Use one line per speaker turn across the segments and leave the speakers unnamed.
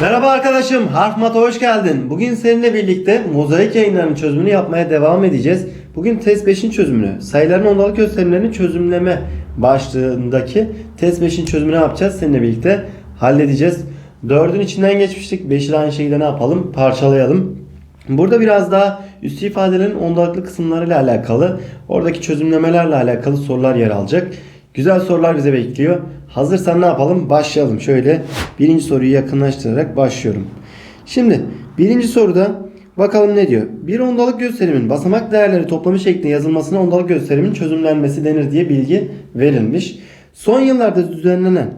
Merhaba arkadaşım, Harfmat'a hoş geldin. Bugün seninle birlikte mozaik yayınlarının çözümünü yapmaya devam edeceğiz. Bugün test 5'in çözümünü, sayıların ondalık gösterimlerini çözümleme başlığındaki test 5'in çözümünü yapacağız. Seninle birlikte halledeceğiz. 4'ün içinden geçmiştik. 5'i de aynı şekilde ne yapalım? Parçalayalım. Burada biraz daha üstü ifadelerin ondalıklı kısımlarıyla alakalı, oradaki çözümlemelerle alakalı sorular yer alacak. Güzel sorular bize bekliyor. Hazırsan ne yapalım? Başlayalım. Şöyle birinci soruyu yakınlaştırarak başlıyorum. Şimdi birinci soruda bakalım ne diyor? Bir ondalık gösterimin basamak değerleri toplamı şeklinde yazılmasına ondalık gösterimin çözümlenmesi denir diye bilgi verilmiş. Son yıllarda düzenlenen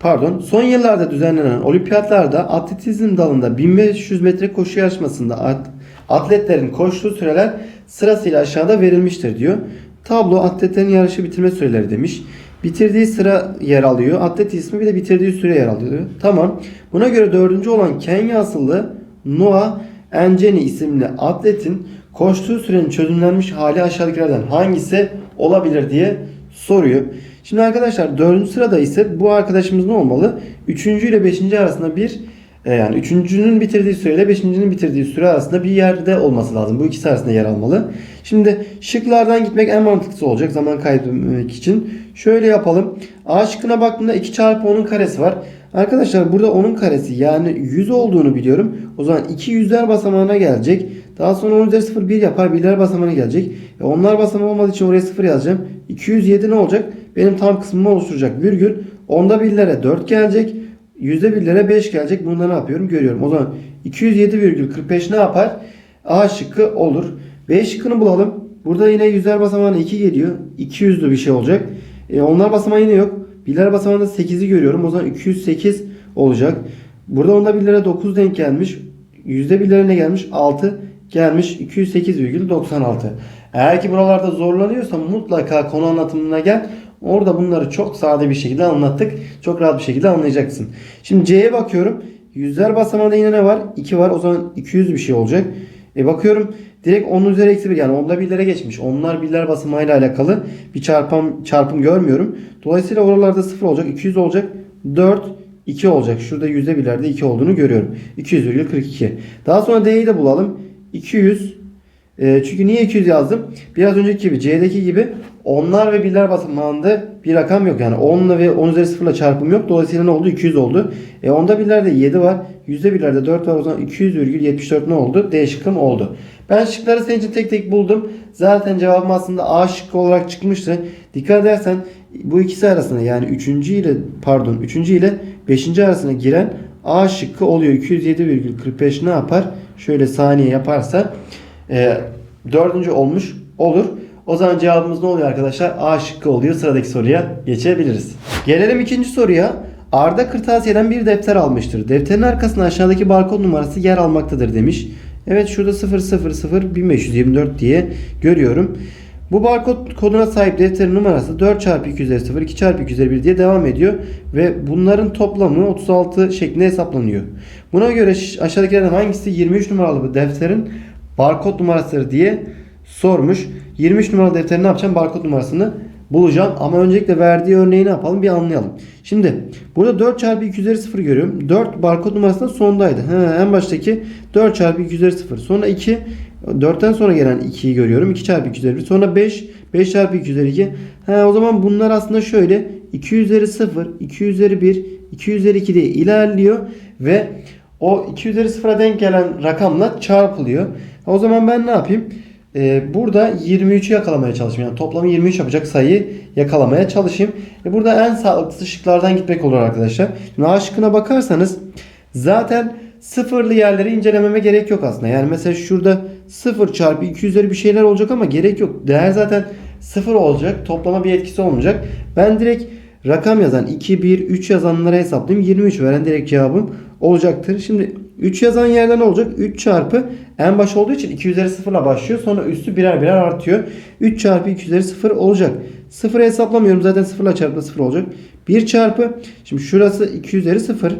pardon son yıllarda düzenlenen olimpiyatlarda atletizm dalında 1500 metre koşu yarışmasında at- atletlerin koştuğu süreler sırasıyla aşağıda verilmiştir diyor. Tablo atletlerin yarışı bitirme süreleri demiş. Bitirdiği sıra yer alıyor. Atlet ismi bir de bitirdiği süre yer alıyor. Tamam. Buna göre dördüncü olan Kenya asıllı Noah Enceni isimli atletin koştuğu sürenin çözümlenmiş hali aşağıdakilerden hangisi olabilir diye soruyor. Şimdi arkadaşlar dördüncü sırada ise bu arkadaşımız ne olmalı? Üçüncü ile beşinci arasında bir e, yani üçüncünün bitirdiği süreyle beşincinin bitirdiği süre arasında bir yerde olması lazım. Bu ikisi arasında yer almalı. Şimdi şıklardan gitmek en mantıklısı olacak zaman kaybetmemek için. Şöyle yapalım. A şıkkına baktığımda 2 çarpı 10'un karesi var. Arkadaşlar burada 10'un karesi yani 100 olduğunu biliyorum. O zaman 2 yüzler basamağına gelecek. Daha sonra 10 üzeri 0 1 yapar. Birler basamağına gelecek. E onlar basamağı olmadığı için oraya 0 yazacağım. 207 ne olacak? Benim tam kısmımı oluşturacak virgül. Onda birlere 4 gelecek. Yüzde birlere 5 gelecek. Bunda ne yapıyorum? Görüyorum. O zaman 207,45 ne yapar? A şıkkı olur. B şıkkını bulalım. Burada yine yüzler basamağına 2 geliyor. 200'lü bir şey olacak. E, onlar basamağı yine yok. Birler basamağında 8'i görüyorum. O zaman 208 olacak. Burada onda birlere 9 denk gelmiş. Yüzde birlere ne gelmiş? 6 gelmiş. 208,96. Eğer ki buralarda zorlanıyorsan mutlaka konu anlatımına gel. Orada bunları çok sade bir şekilde anlattık. Çok rahat bir şekilde anlayacaksın. Şimdi C'ye bakıyorum. Yüzler basamağında yine ne var? 2 var. O zaman 200 bir şey olacak. E bakıyorum direkt 10 üzeri eksi 1 yani onda birlere geçmiş. Onlar birler basamağıyla alakalı bir çarpım, çarpım görmüyorum. Dolayısıyla oralarda 0 olacak. 200 olacak. 4 2 olacak. Şurada yüzde birlerde 2 olduğunu görüyorum. 200,42. Daha sonra D'yi de bulalım. 200 e, çünkü niye 200 yazdım? Biraz önceki gibi C'deki gibi onlar ve birler basamağında bir rakam yok. Yani 10 ve 10 üzeri 0 ile çarpım yok. Dolayısıyla ne oldu? 200 oldu. E onda birlerde 7 var. Yüzde birlerde 4 var. O zaman 200,74 ne oldu? D şıkkım oldu. Ben şıkları senin için tek tek buldum. Zaten cevabım aslında A şıkkı olarak çıkmıştı. Dikkat edersen bu ikisi arasında yani 3. ile pardon 3. ile 5. arasına giren A şıkkı oluyor. 207,45 ne yapar? Şöyle saniye yaparsa e, dördüncü olmuş olur. O zaman cevabımız ne oluyor arkadaşlar? A şıkkı oluyor. Sıradaki soruya geçebiliriz. Gelelim ikinci soruya. Arda kırtasiyeden bir defter almıştır. Defterin arkasında aşağıdaki barkod numarası yer almaktadır demiş. Evet şurada 0001524 diye görüyorum. Bu barkod koduna sahip defterin numarası 4 çarpı 2 üzeri 0, 2 çarpı 2 üzeri 1 diye devam ediyor. Ve bunların toplamı 36 şeklinde hesaplanıyor. Buna göre aşağıdakilerden hangisi 23 numaralı bu defterin barkod numarasıdır diye sormuş. 23 numaralı defterin ne yapacağım? Barkod numarasını bulacağım. Ama öncelikle verdiği örneği ne yapalım bir anlayalım. Şimdi burada 4 çarpı 2 üzeri 0 görüyorum. 4 barkod numarasının sondaydı. He, en baştaki 4 çarpı 2 üzeri 0. Sonra 2 4'ten sonra gelen 2'yi görüyorum. 2 çarpı 2 üzeri 1. Sonra 5 5 çarpı 2 üzeri 2. He, o zaman bunlar aslında şöyle 2 üzeri 0 2 üzeri 1 2 üzeri 2 diye ilerliyor ve o 2 üzeri 0'a denk gelen rakamla çarpılıyor. O zaman ben ne yapayım? Ee, burada 23'ü yakalamaya çalışayım. Yani toplamı 23 yapacak sayıyı yakalamaya çalışayım. E burada en sağlıklısı şıklardan gitmek olur arkadaşlar. Şimdi A şıkkına bakarsanız zaten sıfırlı yerleri incelememe gerek yok aslında. Yani mesela şurada 0 çarpı 2 üzeri bir şeyler olacak ama gerek yok. Değer zaten 0 olacak. Toplama bir etkisi olmayacak. Ben direkt rakam yazan 2, 1, 3 yazanlara hesaplayayım. 23 veren direkt cevabım olacaktır. Şimdi 3 yazan yerden olacak? 3 çarpı en baş olduğu için 2 üzeri 0 ile başlıyor. Sonra üstü birer birer artıyor. 3 çarpı 2 üzeri 0 olacak. 0'ı hesaplamıyorum. Zaten 0 ile çarpı 0 olacak. 1 çarpı şimdi şurası 2 üzeri 0.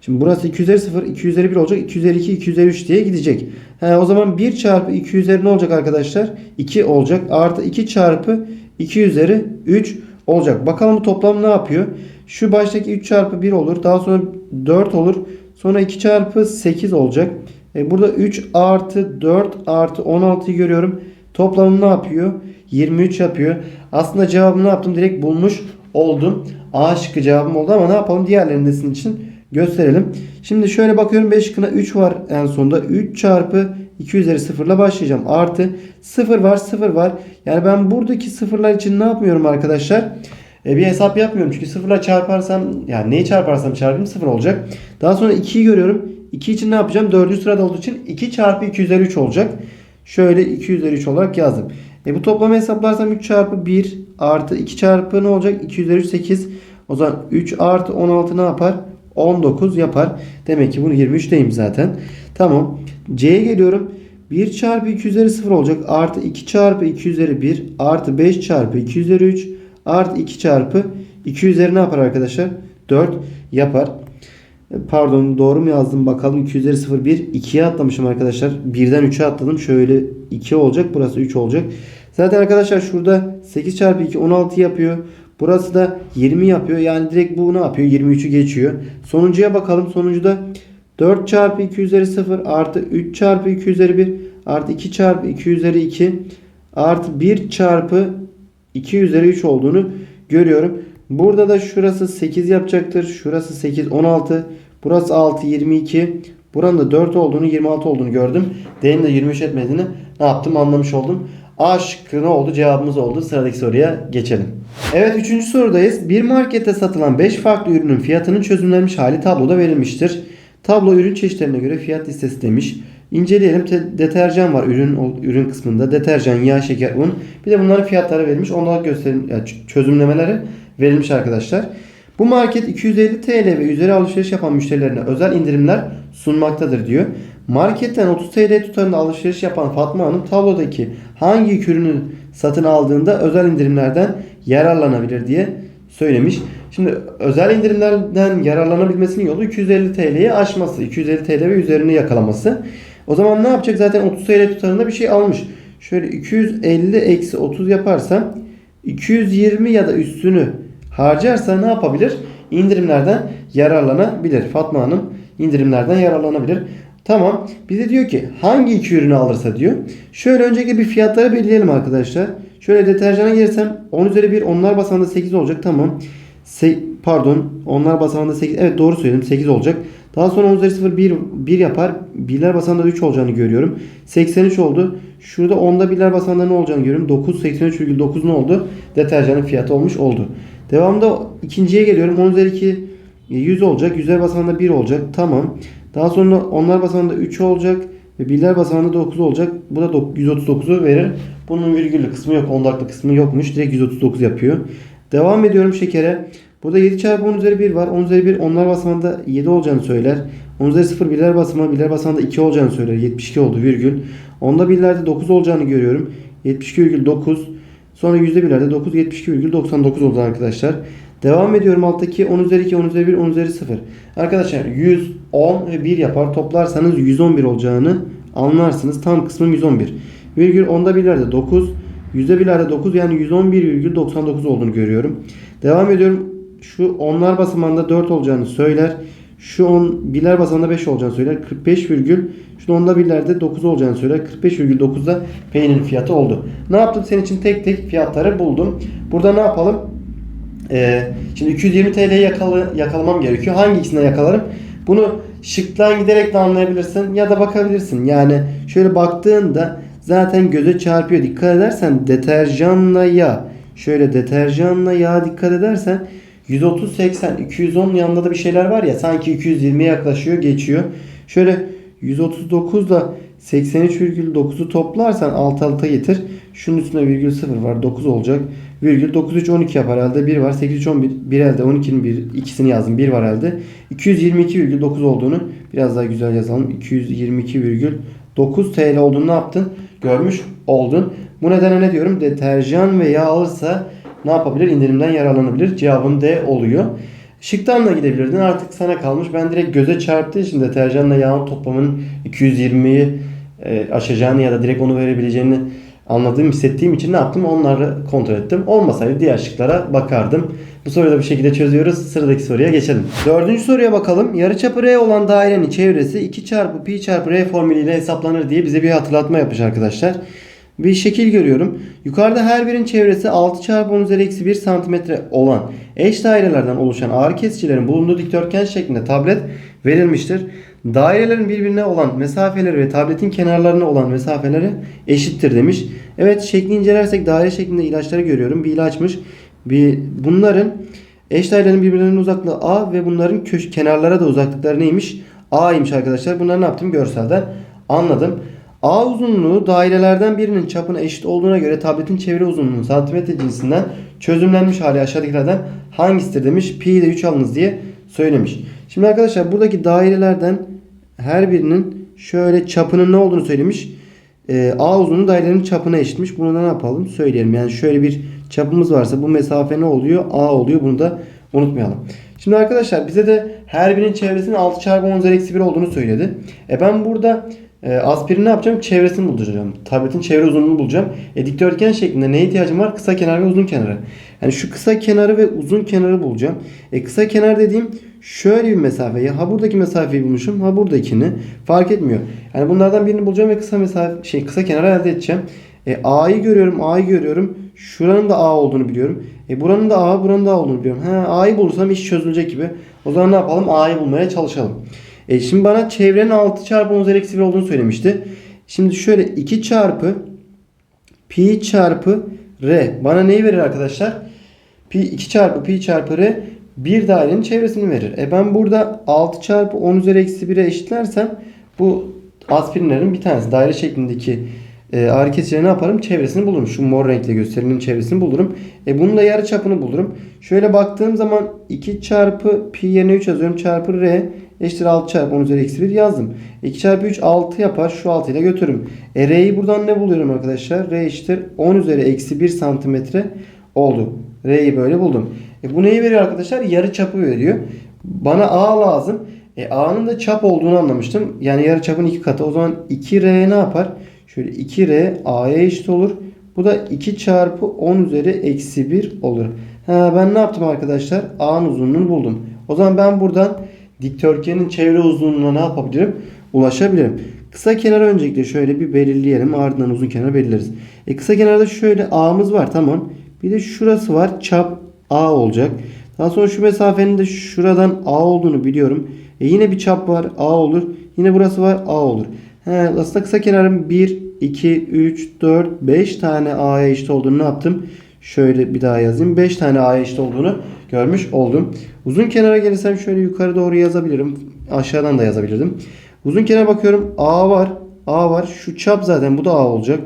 Şimdi burası 2 üzeri 0, 2 üzeri 1 olacak. 2 üzeri 2, 2 üzeri 3 diye gidecek. He, o zaman 1 çarpı 2 üzeri ne olacak arkadaşlar? 2 olacak. Artı 2 çarpı 2 üzeri 3 olacak. Bakalım bu toplam ne yapıyor? Şu baştaki 3 çarpı 1 olur. Daha sonra 4 olur. Sonra 2 çarpı 8 olacak. E, burada 3 artı 4 artı 16'yı görüyorum. Toplamı ne yapıyor? 23 yapıyor. Aslında cevabını ne yaptım? Direkt bulmuş oldum. A şıkkı cevabım oldu ama ne yapalım? Diğerlerini de sizin için gösterelim. Şimdi şöyle bakıyorum 5 şıkkına 3 var en sonunda. 3 çarpı 2 üzeri 0 ile başlayacağım. Artı 0 var 0 var. Yani ben buradaki sıfırlar için ne yapmıyorum arkadaşlar? E, bir hesap yapmıyorum. Çünkü sıfırla çarparsam yani neyi çarparsam çarpayım 0 olacak. Daha sonra 2'yi görüyorum. 2 için ne yapacağım? 4. sırada olduğu için 2 çarpı 2 üzeri 3 olacak. Şöyle 2 üzeri 3 olarak yazdım. E bu toplamı hesaplarsam 3 çarpı 1 artı 2 çarpı ne olacak? 2 üzeri 3 8. O zaman 3 artı 16 ne yapar? 19 yapar. Demek ki bunu 23'teyim zaten. Tamam. C'ye geliyorum. 1 çarpı 2 üzeri 0 olacak. Artı 2 çarpı 2 üzeri 1 artı 5 çarpı 2 üzeri 3 artı 2 çarpı 2 üzeri ne yapar arkadaşlar? 4 yapar. Pardon doğru mu yazdım bakalım 2 üzeri 0 1 2'ye atlamışım arkadaşlar. 1'den 3'e atladım. Şöyle 2 olacak burası 3 olacak. Zaten arkadaşlar şurada 8 çarpı 2 16 yapıyor. Burası da 20 yapıyor. Yani direkt bu ne yapıyor? 23'ü geçiyor. Sonuncuya bakalım. Sonuncuda 4 çarpı 2 üzeri 0 artı 3 çarpı 2 üzeri 1 artı 2 çarpı 2 üzeri 2 artı 1 çarpı 2 üzeri 3 olduğunu görüyorum. Burada da şurası 8 yapacaktır. Şurası 8 16. Burası 6 22. Buranın da 4 olduğunu 26 olduğunu gördüm. D'nin de 23 etmediğini ne yaptım anlamış oldum. A şıkkı ne oldu? Cevabımız oldu. Sıradaki soruya geçelim. Evet 3. sorudayız. Bir markette satılan 5 farklı ürünün fiyatının çözümlenmiş hali tabloda verilmiştir. Tablo ürün çeşitlerine göre fiyat listesi demiş. İnceleyelim. Te- deterjan var ürün ürün kısmında. Deterjan, yağ, şeker, un. Bir de bunların fiyatları verilmiş. Onlara gösterim yani çözümlemeleri verilmiş arkadaşlar. Bu market 250 TL ve üzeri alışveriş yapan müşterilerine özel indirimler sunmaktadır diyor. Marketten 30 TL tutarında alışveriş yapan Fatma Hanım tablodaki hangi ürünü satın aldığında özel indirimlerden yararlanabilir diye söylemiş. Şimdi özel indirimlerden yararlanabilmesinin yolu 250 TL'yi aşması. 250 TL ve üzerini yakalaması. O zaman ne yapacak? Zaten 30 TL tutarında bir şey almış. Şöyle 250 eksi 30 yaparsam 220 ya da üstünü harcarsa ne yapabilir? İndirimlerden yararlanabilir. Fatma Hanım indirimlerden yararlanabilir. Tamam. Bize diyor ki hangi iki ürünü alırsa diyor. Şöyle öncelikle bir fiyatları belirleyelim arkadaşlar. Şöyle deterjana girsem 10 üzeri 1 onlar basamında 8 olacak. Tamam. Se pardon onlar basamında 8. Evet doğru söyledim 8 olacak. Daha sonra 10 üzeri 0 1, 1 yapar. Birler basamında 3 olacağını görüyorum. 83 oldu. Şurada 10'da birler basamında ne olacağını görüyorum. 9 83,9 ne oldu? Deterjanın fiyatı olmuş oldu. Devamında ikinciye geliyorum. 10 üzeri 2 100 olacak. Yüzler basamında 1 olacak. Tamam. Daha sonra onlar basamında 3 olacak. Ve birler basamında 9 olacak. Bu da 139'u verir. Bunun virgüllü kısmı yok. Ondaklı kısmı yokmuş. Direkt 139 yapıyor. Devam ediyorum şekere. Burada 7 çarpı 10 üzeri 1 var. 10 üzeri 1 onlar basamında 7 olacağını söyler. 10 üzeri 0 birler basamağı birler basamında 2 olacağını söyler. 72 oldu virgül. Onda birlerde 9 olacağını görüyorum. 72,9 Sonra yüzde birlerde 9 72,99 oldu arkadaşlar. Devam ediyorum alttaki 10 üzeri 2 10 üzeri 1 10 üzeri 0. Arkadaşlar 110 ve 1 yapar. Toplarsanız 111 olacağını anlarsınız. Tam kısmım 111. Virgül onda birlerde 9. Yüzde birlerde 9 yani 111,99 olduğunu görüyorum. Devam ediyorum. Şu onlar basamağında 4 olacağını söyler. Şu 10 birler basamağında 5 olacağını söyler. 45 virgül şu onda birlerde 9 olacağını söyler. 45,9'da peynirin fiyatı oldu. Ne yaptım? Senin için tek tek fiyatları buldum. Burada ne yapalım? Ee, şimdi 220 TL'yi yakala, yakalamam gerekiyor. Hangi ikisinden yakalarım? Bunu şıktan giderek de anlayabilirsin ya da bakabilirsin. Yani şöyle baktığında zaten göze çarpıyor. Dikkat edersen deterjanla yağ. Şöyle deterjanla yağ dikkat edersen 130 80 210 yanında da bir şeyler var ya sanki 220'ye yaklaşıyor geçiyor. Şöyle 139 da 83,9'u toplarsan alt alta getir. Şunun üstüne virgül 0 var 9 olacak. Virgül 93 12 yapar elde 1 var. 8 11 1 elde 12'nin bir ikisini yazdım 1 var elde. 222,9 olduğunu biraz daha güzel yazalım. 222,9 TL olduğunu ne yaptın? Görmüş oldun. Bu nedenle ne diyorum? Deterjan ve yağ alırsa ne yapabilir? İndirimden yararlanabilir. Cevabım D oluyor. Şıktan da gidebilirdin. Artık sana kalmış. Ben direkt göze çarptığı için deterjanla yağın toplamının 220'yi e, aşacağını ya da direkt onu verebileceğini anladığım, hissettiğim için ne yaptım? Onları kontrol ettim. Olmasaydı diğer şıklara bakardım. Bu soruyu da bir şekilde çözüyoruz. Sıradaki soruya geçelim. Dördüncü soruya bakalım. Yarıçapı R olan dairenin çevresi 2 çarpı pi çarpı R formülüyle hesaplanır diye bize bir hatırlatma yapmış arkadaşlar. Bir şekil görüyorum. Yukarıda her birinin çevresi 6 çarpı 10 üzeri eksi 1 santimetre olan eş dairelerden oluşan ağrı kesicilerin bulunduğu dikdörtgen şeklinde tablet verilmiştir. Dairelerin birbirine olan mesafeleri ve tabletin kenarlarına olan mesafeleri eşittir demiş. Evet şekli incelersek daire şeklinde ilaçları görüyorum. Bir ilaçmış. Bir, bunların eş dairelerin birbirlerinin uzaklığı A ve bunların köş kenarlara da uzaklıkları neymiş? A'ymış arkadaşlar. Bunları ne yaptım? Görselden anladım. A uzunluğu dairelerden birinin çapına eşit olduğuna göre tabletin çevre uzunluğunun santimetre cinsinden çözümlenmiş hali aşağıdakilerden hangisidir demiş. Pi de 3 alınız diye söylemiş. Şimdi arkadaşlar buradaki dairelerden her birinin şöyle çapının ne olduğunu söylemiş. Ee, A uzunluğu dairenin çapına eşitmiş. Bunu da ne yapalım? Söyleyelim. Yani şöyle bir çapımız varsa bu mesafe ne oluyor? A oluyor. Bunu da unutmayalım. Şimdi arkadaşlar bize de her birinin çevresinin 6 çarpı 10 üzeri eksi 1 olduğunu söyledi. E ben burada e, aspirin ne yapacağım? Çevresini bulacağım. Tabletin çevre uzunluğunu bulacağım. E dikdörtgen şeklinde neye ihtiyacım var? Kısa kenar ve uzun kenarı. Yani şu kısa kenarı ve uzun kenarı bulacağım. E kısa kenar dediğim şöyle bir mesafe. Ya ha buradaki mesafeyi bulmuşum, ha buradakini. Fark etmiyor. Yani bunlardan birini bulacağım ve kısa mesafe şey kısa kenarı elde edeceğim. E A'yı görüyorum, A'yı görüyorum. Şuranın da A olduğunu biliyorum. E buranın da A, buranın da A olduğunu biliyorum. Ha A'yı bulursam iş çözülecek gibi. O zaman ne yapalım? A'yı bulmaya çalışalım. E şimdi bana çevrenin 6 çarpı 10 üzeri eksi 1 olduğunu söylemişti. Şimdi şöyle 2 çarpı pi çarpı r bana neyi verir arkadaşlar? Pi 2 çarpı pi çarpı r bir dairenin çevresini verir. E ben burada 6 çarpı 10 üzeri eksi 1'e eşitlersem bu aspirinlerin bir tanesi daire şeklindeki e, ağrı kesicileri ne yaparım? Çevresini bulurum. Şu mor renkle gösterilenin çevresini bulurum. E bunun da yarı çapını bulurum. Şöyle baktığım zaman 2 çarpı pi yerine 3 yazıyorum. Çarpı r eşittir 6 çarpı 10 üzeri eksi 1 yazdım. 2 çarpı 3 6 yapar. Şu 6 ile götürürüm. E r'yi buradan ne buluyorum arkadaşlar? r eşittir 10 üzeri eksi 1 santimetre oldu. R'yi böyle buldum. E bu neyi veriyor arkadaşlar? Yarı çapı veriyor. Bana A lazım. E A'nın da çap olduğunu anlamıştım. Yani yarı çapın iki katı. O zaman 2R ne yapar? Şöyle 2R A'ya eşit olur. Bu da 2 çarpı 10 üzeri eksi 1 olur. Ha, ben ne yaptım arkadaşlar? A'nın uzunluğunu buldum. O zaman ben buradan dikdörtgenin çevre uzunluğuna ne yapabilirim? Ulaşabilirim. Kısa kenarı öncelikle şöyle bir belirleyelim. Ardından uzun kenarı belirleriz. E kısa kenarda şöyle A'mız var tamam. Bir de şurası var. Çap A olacak. Daha sonra şu mesafenin de şuradan A olduğunu biliyorum. E yine bir çap var. A olur. Yine burası var. A olur. He, aslında kısa kenarın 1, 2, 3, 4, 5 tane A'ya eşit olduğunu ne yaptım? Şöyle bir daha yazayım. 5 tane A'ya eşit olduğunu görmüş oldum. Uzun kenara gelirsem şöyle yukarı doğru yazabilirim. Aşağıdan da yazabilirdim. Uzun kenara bakıyorum. A var. A var. Şu çap zaten bu da A olacak.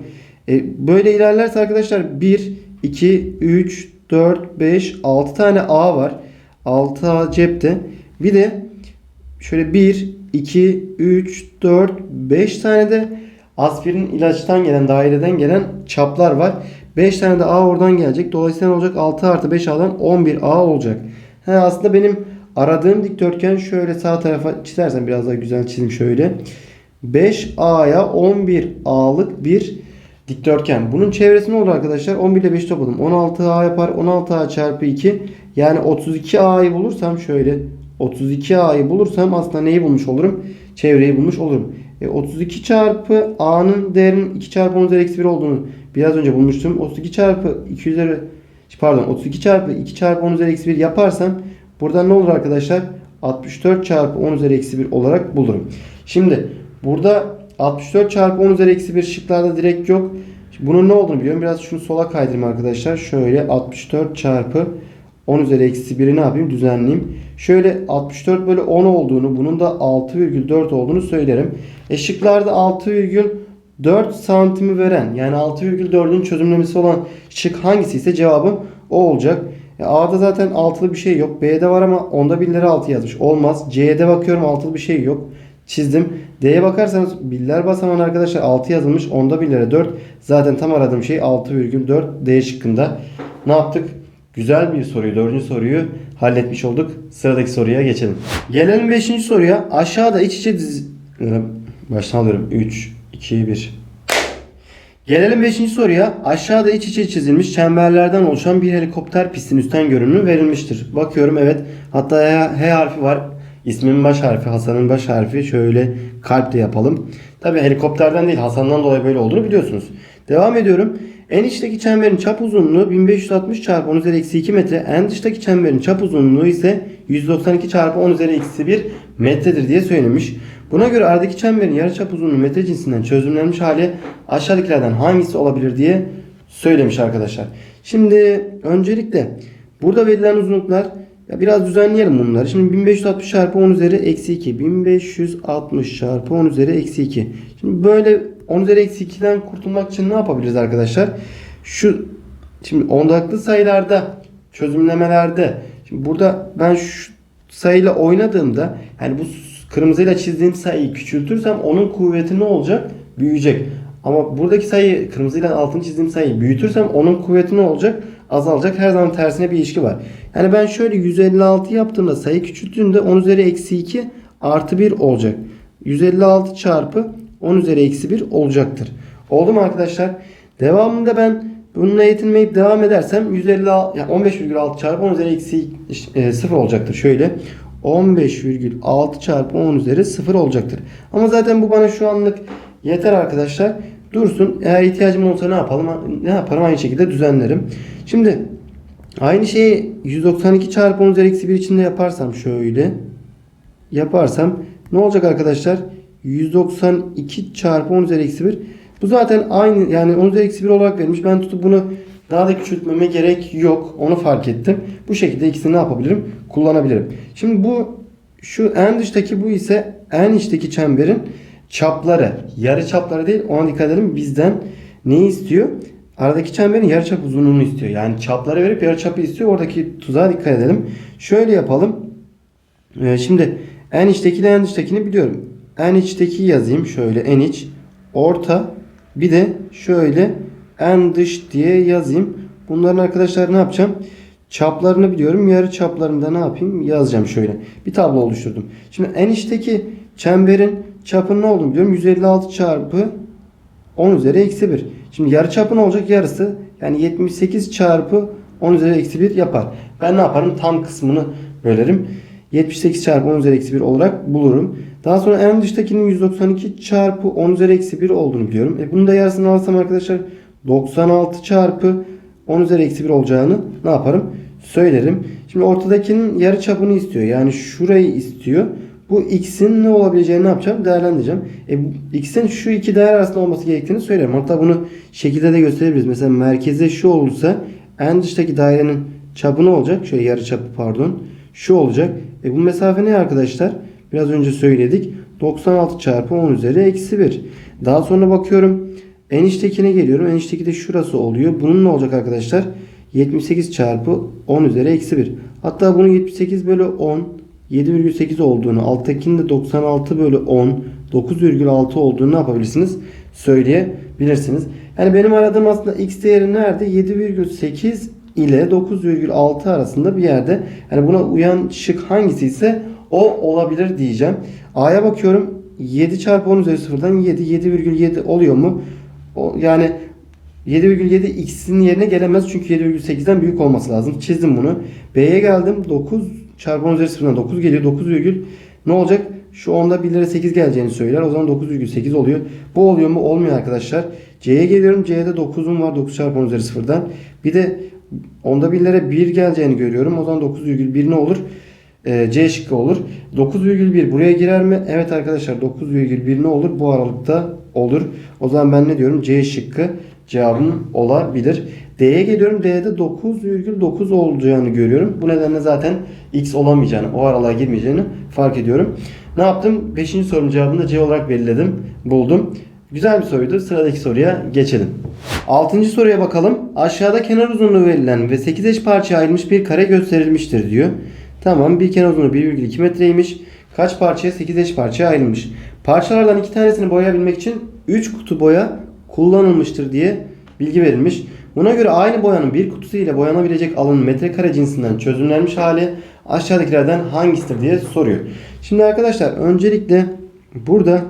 E, böyle ilerlerse arkadaşlar 1, 2, 3, 4, 5, 6 tane A var. 6 A cepte. Bir de şöyle 1, 2, 3, 4, 5 tane de aspirin ilaçtan gelen, daireden gelen çaplar var. 5 tane de A oradan gelecek. Dolayısıyla ne olacak? 6 artı 5 A'dan 11 A olacak. He, aslında benim aradığım dikdörtgen şöyle sağ tarafa çizersem biraz daha güzel çizeyim şöyle. 5A'ya 11A'lık bir dikdörtgen. Bunun çevresi ne olur arkadaşlar? 11 ile 5 topladım. 16A yapar. 16A çarpı 2. Yani 32A'yı bulursam şöyle 32A'yı bulursam aslında neyi bulmuş olurum? Çevreyi bulmuş olurum. E, 32 çarpı A'nın değerinin 2 çarpı 10 üzeri eksi 1 olduğunu biraz önce bulmuştum. 32 çarpı 2 üzeri pardon 32 çarpı 2 çarpı 10 üzeri eksi 1 yaparsam buradan ne olur arkadaşlar? 64 çarpı 10 üzeri eksi 1 olarak bulurum. Şimdi burada 64 çarpı 10 üzeri eksi 1 şıklarda direkt yok. Bunun ne olduğunu biliyorum. Biraz şunu sola kaydırayım arkadaşlar. Şöyle 64 çarpı 10 üzeri eksi 1'i ne yapayım? Düzenleyeyim. Şöyle 64 bölü 10 olduğunu, bunun da 6,4 olduğunu söylerim. E şıklarda 6,4 santimi veren yani 6,4'ün çözümlemesi olan şık hangisi ise cevabım o olacak. E A'da zaten altılı bir şey yok. B'de var ama onda birileri 6 yazmış. Olmaz. C'de bakıyorum altılı bir şey yok. Çizdim. D'ye bakarsanız biller basamağına arkadaşlar 6 yazılmış. Onda birlere 4. Zaten tam aradığım şey 6,4 D şıkkında. Ne yaptık? Güzel bir soruyu, dördüncü soruyu halletmiş olduk. Sıradaki soruya geçelim. Gelelim beşinci soruya. Aşağıda iç içe dizi... Baştan alıyorum. 3, 2, 1. Gelelim 5. soruya. Aşağıda iç içe çizilmiş çemberlerden oluşan bir helikopter pistinin üstten görünümü verilmiştir. Bakıyorum evet. Hatta H, harfi var. İsmimin baş harfi, Hasan'ın baş harfi. Şöyle kalp de yapalım. Tabi helikopterden değil Hasan'dan dolayı böyle olduğunu biliyorsunuz. Devam ediyorum. En içteki çemberin çap uzunluğu 1560 çarpı 10 üzeri eksi 2 metre. En dıştaki çemberin çap uzunluğu ise 192 çarpı 10 üzeri eksi 1 metredir diye söylemiş. Buna göre aradaki çemberin yarıçap uzunluğu metre cinsinden çözümlenmiş hali aşağıdakilerden hangisi olabilir diye söylemiş arkadaşlar. Şimdi öncelikle burada verilen uzunluklar ya biraz düzenleyelim bunları. Şimdi 1560 çarpı 10 üzeri eksi 2. 1560 çarpı 10 üzeri eksi 2. Şimdi böyle 10 üzeri eksi 2'den kurtulmak için ne yapabiliriz arkadaşlar? Şu şimdi ondaklı sayılarda çözümlemelerde şimdi burada ben şu sayıyla oynadığımda yani bu kırmızıyla çizdiğim sayıyı küçültürsem onun kuvveti ne olacak? Büyüyecek. Ama buradaki sayı kırmızıyla altını çizdiğim sayıyı büyütürsem onun kuvveti ne olacak? Azalacak. Her zaman tersine bir ilişki var. Yani ben şöyle 156 yaptığımda sayı küçülttüğümde 10 üzeri eksi 2 artı 1 olacak. 156 çarpı 10 üzeri eksi 1 olacaktır. Oldu mu arkadaşlar? Devamında ben bununla yetinmeyip devam edersem 156 yani 15,6 çarpı 10 üzeri eksi e, 0 olacaktır. Şöyle 15,6 çarpı 10 üzeri 0 olacaktır. Ama zaten bu bana şu anlık yeter arkadaşlar. Dursun. Eğer ihtiyacım olsa ne yapalım? Ne yaparım? Aynı şekilde düzenlerim. Şimdi aynı şeyi 192 çarpı 10 üzeri eksi 1 içinde yaparsam şöyle yaparsam ne olacak arkadaşlar? 192 çarpı 10 üzeri eksi 1 bu zaten aynı yani 10 üzeri eksi 1 olarak verilmiş. Ben tutup bunu daha da küçültmeme gerek yok. Onu fark ettim. Bu şekilde ikisini ne yapabilirim? Kullanabilirim. Şimdi bu şu en dıştaki bu ise en içteki çemberin çapları. Yarı çapları değil. Ona dikkat edelim. Bizden neyi istiyor? Aradaki çemberin yarıçap uzunluğunu istiyor. Yani çapları verip yarıçapı istiyor. Oradaki tuzağa dikkat edelim. Şöyle yapalım. Ee, şimdi en içtekiyle en dıştakini biliyorum. En içteki yazayım. Şöyle en iç. Orta. Bir de şöyle en dış diye yazayım. Bunların arkadaşlar ne yapacağım? Çaplarını biliyorum. Yarı çaplarını da ne yapayım? Yazacağım şöyle. Bir tablo oluşturdum. Şimdi en içteki çemberin çapının ne olduğunu biliyorum. 156 çarpı 10 üzeri eksi 1. Şimdi yarı çapı ne olacak? Yarısı. Yani 78 çarpı 10 üzeri eksi 1 yapar. Ben ne yaparım? Tam kısmını bölerim. 78 çarpı 10 üzeri eksi 1 olarak bulurum. Daha sonra en dıştakinin 192 çarpı 10 üzeri eksi 1 olduğunu biliyorum. E bunun da yarısını alsam arkadaşlar 96 çarpı 10 üzeri eksi 1 olacağını ne yaparım? Söylerim. Şimdi ortadakinin yarı çapını istiyor. Yani şurayı istiyor. Bu x'in ne olabileceğini ne yapacağım? Değerlendireceğim. E, x'in şu iki değer arasında olması gerektiğini söylerim. Hatta bunu şekilde de gösterebiliriz. Mesela merkeze şu olursa en dıştaki dairenin çapı ne olacak? Şöyle yarı çapı pardon. Şu olacak. E, bu mesafe ne arkadaşlar? Biraz önce söyledik. 96 çarpı 10 üzeri eksi 1. Daha sonra bakıyorum. En içtekine geliyorum. En içteki de şurası oluyor. Bunun ne olacak arkadaşlar? 78 çarpı 10 üzeri eksi 1. Hatta bunun 78 bölü 10 7,8 olduğunu alttakinin de 96 bölü 10 9,6 olduğunu ne yapabilirsiniz? Söyleyebilirsiniz. Yani benim aradığım aslında x değeri nerede? 7,8 ile 9,6 arasında bir yerde. Yani buna uyan şık hangisi ise o olabilir diyeceğim. A'ya bakıyorum. 7 çarpı 10 üzeri 0'dan 7. 7,7 oluyor mu? O, yani 7,7 x'in yerine gelemez çünkü 7,8'den büyük olması lazım. Çizdim bunu. B'ye geldim. 9 çarpı 10 üzeri 0'dan 9 geliyor. 9 virgül ne olacak? Şu onda 1 lira 8 geleceğini söyler. O zaman 9,8 oluyor. Bu oluyor mu? Olmuyor arkadaşlar. C'ye geliyorum. C'de 9'um var. 9 çarpı 10 üzeri 0'dan. Bir de onda 1 lira 1 geleceğini görüyorum. O zaman 9,1 ne olur? Ee, C şıkkı olur. 9,1 buraya girer mi? Evet arkadaşlar 9,1 ne olur? Bu aralıkta olur. O zaman ben ne diyorum? C şıkkı cevabım olabilir. D'ye geliyorum. D'de 9,9 olacağını görüyorum. Bu nedenle zaten X olamayacağını, o aralığa girmeyeceğini fark ediyorum. Ne yaptım? 5. sorunun cevabını da C olarak belirledim. Buldum. Güzel bir soruydu. Sıradaki soruya geçelim. 6. soruya bakalım. Aşağıda kenar uzunluğu verilen ve 8 eş parçaya ayrılmış bir kare gösterilmiştir diyor. Tamam bir kenar uzunluğu 1,2 metreymiş. Kaç parçaya? 8 eş parçaya ayrılmış. Parçalardan iki tanesini boyayabilmek için 3 kutu boya kullanılmıştır diye bilgi verilmiş. Buna göre aynı boyanın bir kutusu ile boyanabilecek alanın metrekare cinsinden çözümlenmiş hali aşağıdakilerden hangisidir diye soruyor. Şimdi arkadaşlar öncelikle burada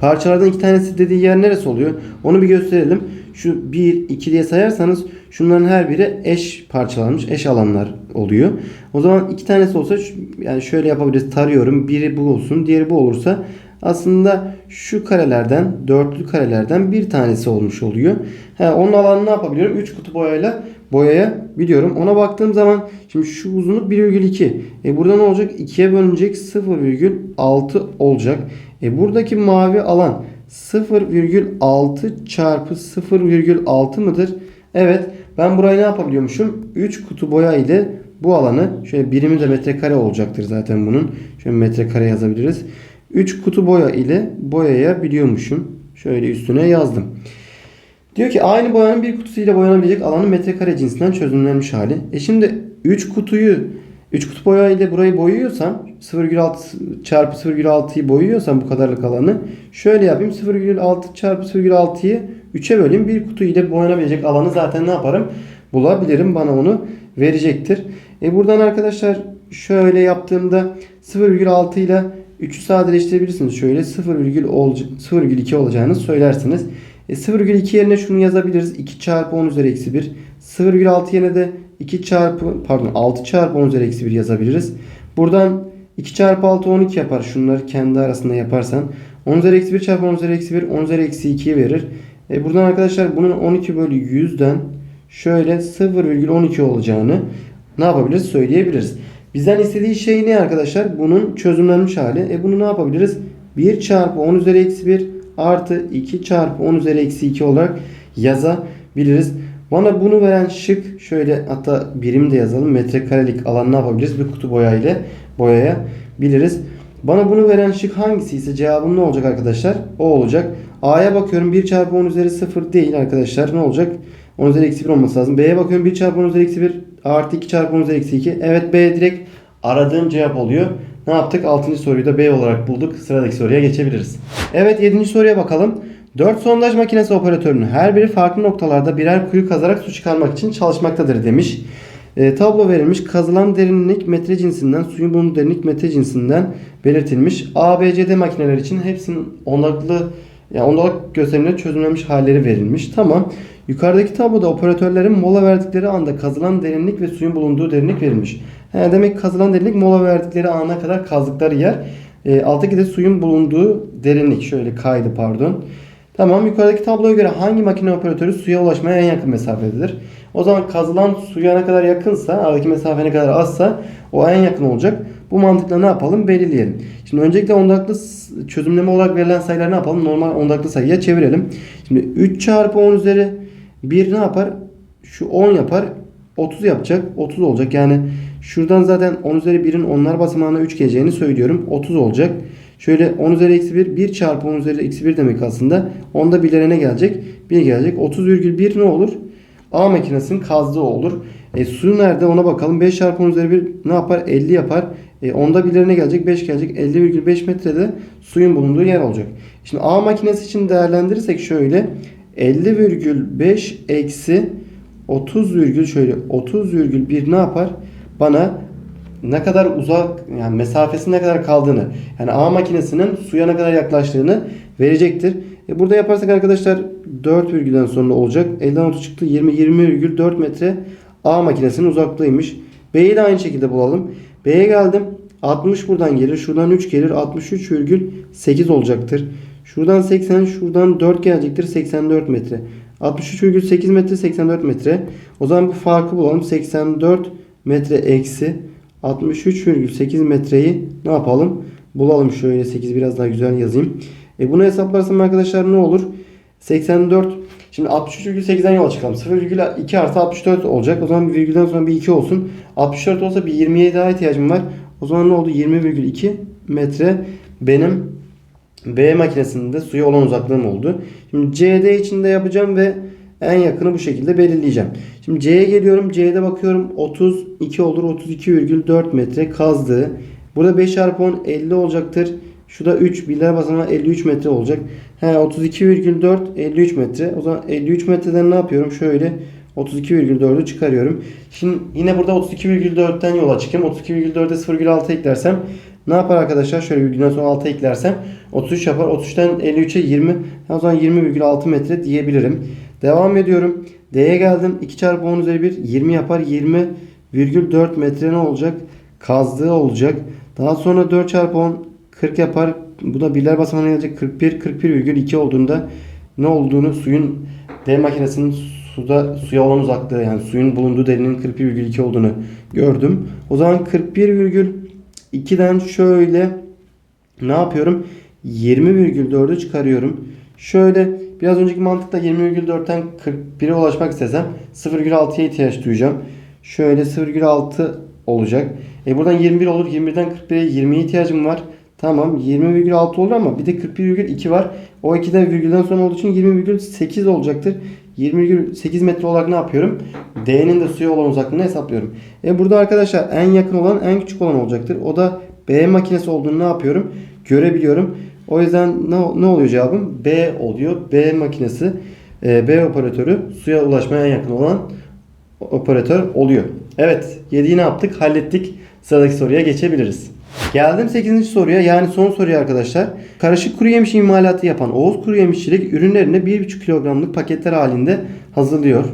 Parçalardan iki tanesi dediği yer neresi oluyor? Onu bir gösterelim. Şu 1, 2 diye sayarsanız şunların her biri eş parçalanmış, eş alanlar oluyor. O zaman iki tanesi olsa yani şöyle yapabiliriz. Tarıyorum. Biri bu olsun, diğeri bu olursa aslında şu karelerden, dörtlü karelerden bir tanesi olmuş oluyor. He, onun alanını ne yapabiliyorum? 3 kutu boyayla boyayabiliyorum. Ona baktığım zaman şimdi şu uzunluk 1,2. E burada ne olacak? 2'ye bölünecek 0,6 olacak. E buradaki mavi alan 0,6 çarpı 0,6 mıdır? Evet. Ben burayı ne yapabiliyormuşum? 3 kutu boya ile bu alanı şöyle birimi de metrekare olacaktır zaten bunun. Şöyle metrekare yazabiliriz. 3 kutu boya ile boyayabiliyormuşum. Şöyle üstüne yazdım. Diyor ki aynı boyanın bir kutusuyla boyanabilecek alanı metrekare cinsinden çözümlenmiş hali. E şimdi 3 kutuyu 3 kutu boya ile burayı boyuyorsam 0,6 çarpı 0,6'yı boyuyorsam bu kadarlık alanı şöyle yapayım 0,6 çarpı 0,6'yı 3'e böleyim. Bir kutu ile boyanabilecek alanı zaten ne yaparım? Bulabilirim. Bana onu verecektir. E buradan arkadaşlar şöyle yaptığımda 0,6 ile 3'ü sadeleştirebilirsiniz. Şöyle 0,2 olacağını söylersiniz. E 0,2 yerine şunu yazabiliriz. 2 çarpı 10 üzeri eksi 1. 0,6 yerine de 2 çarpı pardon 6 çarpı 10 üzeri eksi 1 yazabiliriz. Buradan 2 çarpı 6 12 yapar. Şunları kendi arasında yaparsan. 10 üzeri eksi 1 çarpı 10 üzeri eksi 1 10 üzeri eksi 2'yi verir. E buradan arkadaşlar bunun 12 bölü 100'den şöyle 0,12 olacağını ne yapabiliriz söyleyebiliriz. Bizden istediği şey ne arkadaşlar? Bunun çözümlenmiş hali. E bunu ne yapabiliriz? 1 çarpı 10 üzeri eksi 1 artı 2 çarpı 10 üzeri eksi 2 olarak yazabiliriz. Bana bunu veren şık şöyle hatta birim de yazalım. Metrekarelik alan ne yapabiliriz? Bir kutu boya ile boyayabiliriz. Bana bunu veren şık hangisi ise cevabım ne olacak arkadaşlar? O olacak. A'ya bakıyorum 1 çarpı 10 üzeri 0 değil arkadaşlar. Ne olacak? 10 üzeri eksi 1 olması lazım. B'ye bakıyorum 1 çarpı 10 üzeri eksi 1 artı 2 çarpı 10 üzeri eksi 2. Evet B direkt aradığım cevap oluyor. Ne yaptık? 6. soruyu da B olarak bulduk. Sıradaki soruya geçebiliriz. Evet 7. soruya bakalım. 4 sondaj makinesi operatörünün her biri farklı noktalarda birer kuyu kazarak su çıkarmak için çalışmaktadır demiş. E, tablo verilmiş. Kazılan derinlik metre cinsinden, suyun bulunduğu derinlik metre cinsinden belirtilmiş. A, B, C, D makineler için hepsinin ondalıklı yani ondalık gösterimleri çözümlenmiş halleri verilmiş. Tamam. Yukarıdaki tabloda operatörlerin mola verdikleri anda kazılan derinlik ve suyun bulunduğu derinlik verilmiş. He, demek ki kazılan derinlik mola verdikleri ana kadar kazdıkları yer. E, alttaki de suyun bulunduğu derinlik. Şöyle kaydı pardon. Tamam yukarıdaki tabloya göre hangi makine operatörü suya ulaşmaya en yakın mesafededir? O zaman kazılan suya ne kadar yakınsa, aradaki mesafe ne kadar azsa o en yakın olacak. Bu mantıkla ne yapalım? Belirleyelim. Şimdi öncelikle ondaklı çözümleme olarak verilen sayıları ne yapalım? Normal ondaklı sayıya çevirelim. Şimdi 3 çarpı 10 üzeri 1 ne yapar? Şu 10 yapar. 30 yapacak. 30 olacak. Yani şuradan zaten 10 üzeri 1'in onlar basamağına 3 geleceğini söylüyorum. 30 olacak. Şöyle 10 üzeri eksi 1 1 çarpı 10 üzeri eksi 1 demek aslında. Onda birlerine gelecek. 1 gelecek. 30,1 ne olur? A makinesinin kazdığı olur. E, su nerede ona bakalım. 5 çarpı 10 üzeri 1 ne yapar? 50 yapar. E, onda birlerine gelecek. 5 gelecek. 50,5 metrede suyun bulunduğu yer olacak. Şimdi A makinesi için değerlendirirsek şöyle 50,5 eksi 30 virgül şöyle 30 virgül 1 ne yapar? Bana ne kadar uzak yani mesafesi ne kadar kaldığını yani A makinesinin suya ne kadar yaklaştığını verecektir. E burada yaparsak arkadaşlar 4 virgülden sonra olacak. Elden 30 çıktı 20 20,4 metre A makinesinin uzaklığıymış. B'yi de aynı şekilde bulalım. B'ye geldim. 60 buradan gelir. Şuradan 3 gelir. 63,8 olacaktır. Şuradan 80, şuradan 4 gelecektir. 84 metre. 63,8 metre 84 metre. O zaman bu farkı bulalım. 84 metre eksi 63,8 metreyi ne yapalım? Bulalım şöyle 8 biraz daha güzel yazayım. E bunu hesaplarsam arkadaşlar ne olur? 84 Şimdi 63,8'den yola çıkalım. 0,2 artı 64 olacak. O zaman bir virgülden sonra bir 2 olsun. 64 olsa bir 27 daha ihtiyacım var. O zaman ne oldu? 20,2 metre benim B makinesinde suya olan uzaklığım oldu. Şimdi CD için de yapacağım ve en yakını bu şekilde belirleyeceğim. Şimdi C'ye geliyorum. C'de bakıyorum 32 olur. 32,4 metre kazdığı. Burada 5 çarpı 10 50 olacaktır. Şurada 3 birler basamağı 53 metre olacak. He 32,4 53 metre. O zaman 53 metreden ne yapıyorum? Şöyle 32,4'ü çıkarıyorum. Şimdi yine burada 32,4'ten yola çıkayım. 32,4'e 0,6 eklersem Ne yapar arkadaşlar? Şöyle virgülden sonra 6 eklersem 33 yapar. 33'ten 53'e 20. O zaman 20,6 metre diyebilirim. Devam ediyorum. D'ye geldim. 2 çarpı 10 üzeri 1 20 yapar. 20,4 metre ne olacak? Kazdığı olacak. Daha sonra 4 çarpı 10 40 yapar. Bu da birler basamağına gelecek. 41 41,2 olduğunda ne olduğunu suyun D makinesinin suda suya olan uzaklığı yani suyun bulunduğu derinin 41,2 olduğunu gördüm. O zaman 41,2'den şöyle ne yapıyorum? 20,4'ü çıkarıyorum. Şöyle biraz önceki mantıkla 20,4'ten 41'e ulaşmak istesem 0,6'ya ihtiyaç duyacağım. Şöyle 0,6 olacak. E buradan 21 olur. 21'den 41'e 20'ye ihtiyacım var. Tamam 20,6 olur ama bir de 41,2 var. O iki de virgülden sonra olduğu için 20,8 olacaktır. 20,8 metre olarak ne yapıyorum? D'nin de suya olan uzaklığını hesaplıyorum. E burada arkadaşlar en yakın olan en küçük olan olacaktır. O da B makinesi olduğunu ne yapıyorum? Görebiliyorum. O yüzden ne, ne oluyor cevabım? B oluyor. B makinesi, e, B operatörü suya ulaşmaya en yakın olan operatör oluyor. Evet 7'yi ne yaptık? Hallettik. Sıradaki soruya geçebiliriz. Geldim 8. soruya yani son soruya arkadaşlar. Karışık kuru yemiş imalatı yapan Oğuz Kuru Yemişçilik ürünlerini 1,5 kilogramlık paketler halinde hazırlıyor.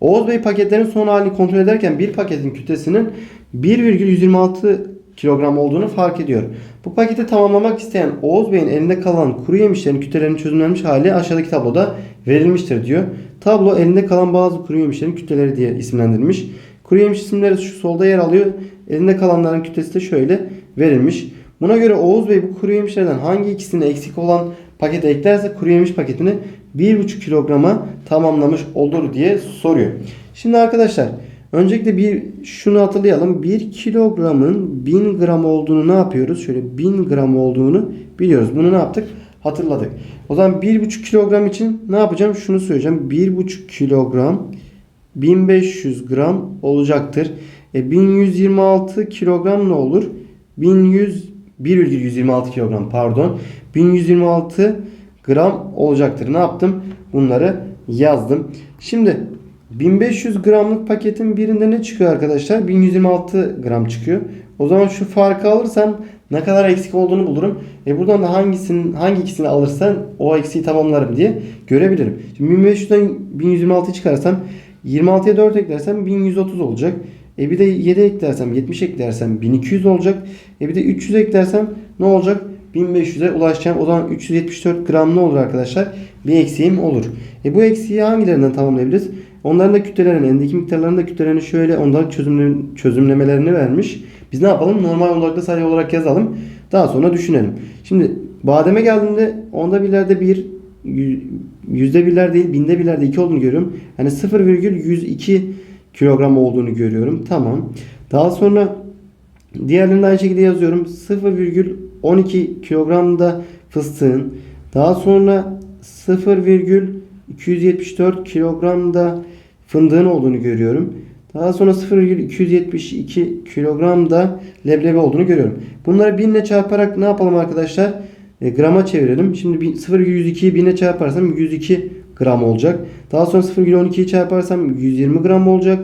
Oğuz Bey paketlerin son halini kontrol ederken bir paketin kütlesinin 1,126 kilogram olduğunu fark ediyor. Bu paketi tamamlamak isteyen Oğuz Bey'in elinde kalan kuru yemişlerin kütlelerinin çözümlenmiş hali aşağıdaki tabloda verilmiştir diyor. Tablo elinde kalan bazı kuru yemişlerin kütleleri diye isimlendirilmiş. Kuru yemiş isimleri şu solda yer alıyor. Elinde kalanların kütlesi de şöyle verilmiş. Buna göre Oğuz Bey bu kuru yemişlerden hangi ikisini eksik olan pakete eklerse kuru yemiş paketini 1,5 kilograma tamamlamış olur diye soruyor. Şimdi arkadaşlar öncelikle bir şunu hatırlayalım. 1 kilogramın 1000 gram olduğunu ne yapıyoruz? Şöyle 1000 gram olduğunu biliyoruz. Bunu ne yaptık? Hatırladık. O zaman 1,5 kilogram için ne yapacağım? Şunu söyleyeceğim. 1,5 kilogram 1500 gram olacaktır. E 1126 kilogram ne olur? 1100 1,126 kilogram pardon. 1126 gram olacaktır. Ne yaptım? Bunları yazdım. Şimdi 1500 gramlık paketin birinde ne çıkıyor arkadaşlar? 1126 gram çıkıyor. O zaman şu farkı alırsam ne kadar eksik olduğunu bulurum. E buradan da hangisinin hangi ikisini alırsan o eksiği tamamlarım diye görebilirim. Şimdi 1500'den 1126 çıkarsam 26'ya 4 eklersem 1130 olacak. E bir de 7 eklersem 70 eklersem 1200 olacak. E bir de 300 eklersem ne olacak? 1500'e ulaşacağım. O zaman 374 gram ne olur arkadaşlar? Bir eksiğim olur. E bu eksiği hangilerinden tamamlayabiliriz? Onların da kütlelerini, elindeki miktarların da kütlelerini şöyle onların çözümle, çözümlemelerini vermiş. Biz ne yapalım? Normal ondalıklı sayı olarak yazalım. Daha sonra düşünelim. Şimdi bademe geldiğinde onda birlerde bir yüzde birler değil binde birlerde iki olduğunu görüyorum. Yani 0,102 kilogram olduğunu görüyorum. Tamam. Daha sonra diğerlerini aynı şekilde yazıyorum. 0,12 kilogramda fıstığın. Daha sonra 0,274 kilogramda fındığın olduğunu görüyorum. Daha sonra 0,272 kilogramda leblebi olduğunu görüyorum. Bunları 1000 ile çarparak ne yapalım arkadaşlar? E, grama çevirelim. Şimdi 0,102'yi 1000 ile çarparsam 102 gram olacak. Daha sonra 0,12'yi çarparsam 120 gram olacak.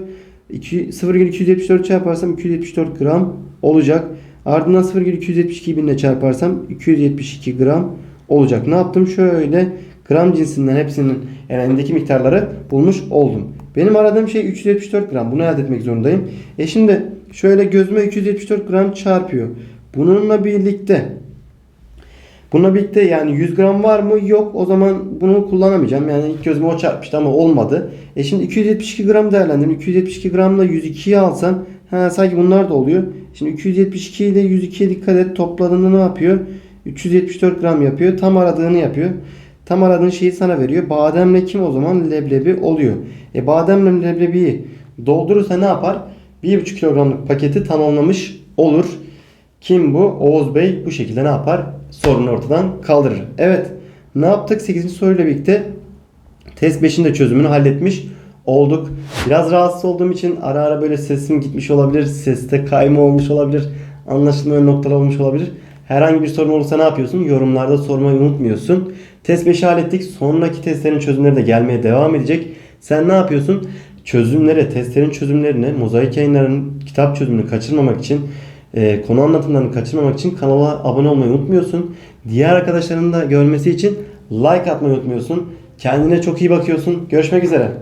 0,274 çarparsam 274 gram olacak. Ardından 0,272 binle çarparsam 272 gram olacak. Ne yaptım? Şöyle gram cinsinden hepsinin elindeki miktarları bulmuş oldum. Benim aradığım şey 374 gram. Bunu elde etmek zorundayım. E şimdi şöyle gözüme 274 gram çarpıyor. Bununla birlikte Bununla birlikte yani 100 gram var mı? Yok. O zaman bunu kullanamayacağım. Yani ilk gözüme o çarpmıştı ama olmadı. E şimdi 272 gram değerlendirin. 272 gramla 102'yi alsan ha, sanki bunlar da oluyor. Şimdi 272 ile 102'ye dikkat et. Topladığında ne yapıyor? 374 gram yapıyor. Tam aradığını yapıyor. Tam aradığın şeyi sana veriyor. Bademle kim o zaman? Leblebi oluyor. E bademle leblebiyi doldurursa ne yapar? 1,5 kilogramlık paketi tamamlamış olur. Kim bu? Oğuz Bey bu şekilde ne yapar? Sorunu ortadan kaldırır. Evet. Ne yaptık? 8. soruyla birlikte test 5'in de çözümünü halletmiş olduk. Biraz rahatsız olduğum için ara ara böyle sesim gitmiş olabilir. Seste kayma olmuş olabilir. Anlaşılmayan noktalar olmuş olabilir. Herhangi bir sorun olursa ne yapıyorsun? Yorumlarda sormayı unutmuyorsun. Test 5'i hallettik. Sonraki testlerin çözümleri de gelmeye devam edecek. Sen ne yapıyorsun? Çözümlere, testlerin çözümlerini, mozaik yayınlarının kitap çözümünü kaçırmamak için e, konu anlatımlarını kaçırmamak için kanala abone olmayı unutmuyorsun. Diğer arkadaşların da görmesi için like atmayı unutmuyorsun. Kendine çok iyi bakıyorsun. Görüşmek üzere.